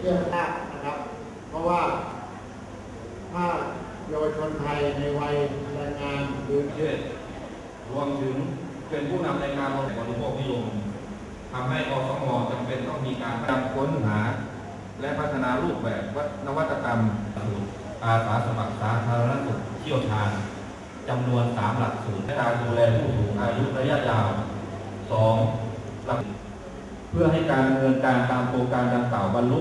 เยี่ยมมากนะครับ เพราะว่าถ้าเยาวชนไทยในวัยแรงงานหรือประเทศรวมถึงเป็นผู้นำในการลดบริโภคนิยมทำให้อสมจำเป็นต้องมีการพยายามค้นหา และพัฒนารูปแบบนวัตกรรมสูตรอาสาสมัครสาธารณสุขเชี่ยวชาญจำนวน3หลักสูตรในการดูแลผู้สูงอายุระยะยาว 2. หลักเพื่อให้การดำเนินการตามโครงการดังกล่าวบรรลุ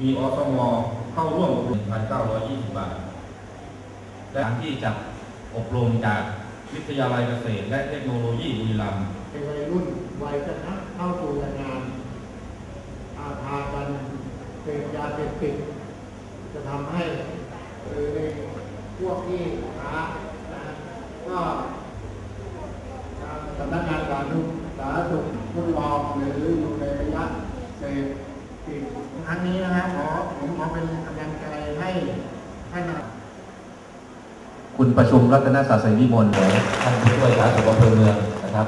มีอสมเข้าร่วมอบรม1,920 บาทและที่จะอบรมจากวิทยาลัยเกษตร และเทคโนโลยีบุรีรัมย์เป็นวัยรุ่นวัยจะเข้าสู่แรงงานอาพากันเป็นยาเสพติดจะทำให้หรือในพวกที่ค้าก็ทางสำนักงานสารณสุขสาธารณสุขทดลองหรืออยู่ในระยะเสพติด ครั้งนี้นะครับขอผมขอเป็นกำลังใจให้ท่านคุณประชุมรัตนศาสตร์วิมลท่านผู้ช่วยสาธารณสุขอำเภอเมืองนะครับ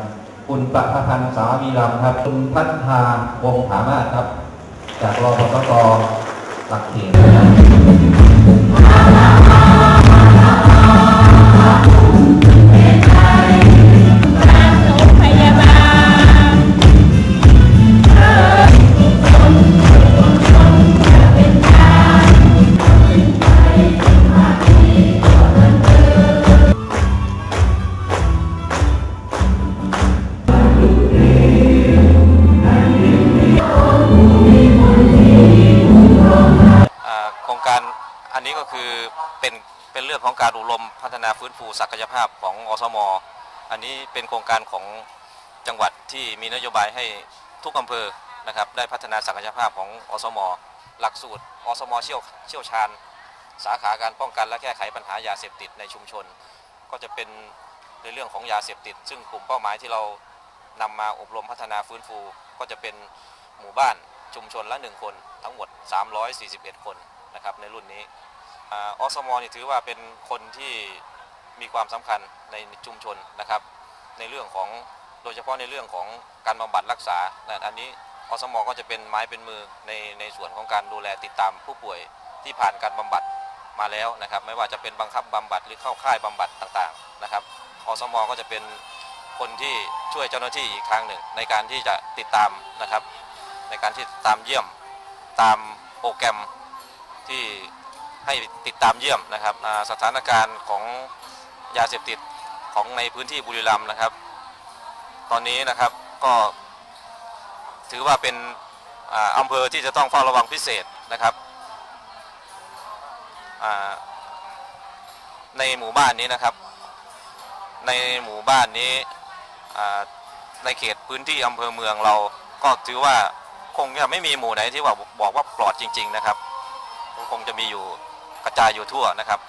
คุณประภพันธ์สาวีรำครับ คุณพัฒนาวงศ์ผามาศครับ จากรอพสกหลักเขตนะครับ อันนี้ก็คือเป็นเป็นเรื่องของการอบรมพัฒนาฟื้นฟูศักยภาพของอสม อันนี้เป็นโครงการของจังหวัดที่มีนโยบายให้ทุกอำเภอนะครับได้พัฒนาศักยภาพของอสม หลักสูตรอสมเชี่ยวเชี่ยวชาญ สาขาการป้องกันและแก้ไขปัญหายาเสพติดในชุมชน ก็จะเป็นในเรื่องของยาเสพติด ซึ่งกลุ่มเป้าหมายที่เรานำมาอบรมพัฒนาฟื้นฟู ก็จะเป็นหมู่บ้านชุมชนละหนึ่งคนทั้งหมด 341 คน นะครับในรุ่นนี้ออสมนี่ถือว่าเป็นคนที่มีความสำคัญในชุมชนนะครับ ในเรื่องของโดยเฉพาะในเรื่องของการบำบัดรักษาอันนี้อสมอก็จะเป็นไม้เป็นมือในในส่วนของการดูแลติดตามผู้ป่วยที่ผ่านการบำบัดมาแล้วนะครับ ไม่ว่าจะเป็นบังคับบำบัดหรือเข้าค่ายบำบัดต่างๆนะครับอสมอก็จะเป็นคนที่ช่วยเจ้าหน้าที่อีกทางหนึ่ง ในการที่จะติดตามนะครับ ในการที่ตามเยี่ยมตามโปรแกรม ที่ให้ติดตามเยี่ยมนะครับสถานการณ์ของยาเสพติดของในพื้นที่บุรีรัมย์นะครับ ตอนนี้นะครับก็ถือว่าเป็นอำเภอที่จะต้องเฝ้าระวังพิเศษนะครับในหมู่บ้านนี้นะครับ ในหมู่บ้านนี้ในเขตพื้นที่อำเภอเมืองเราก็ถือว่าคงจะไม่มีหมู่ไหนที่ว่าบอกว่าปลอดจริง ๆ นะครับ คงจะมีอยู่กระจายอยู่ทั่วนะครับ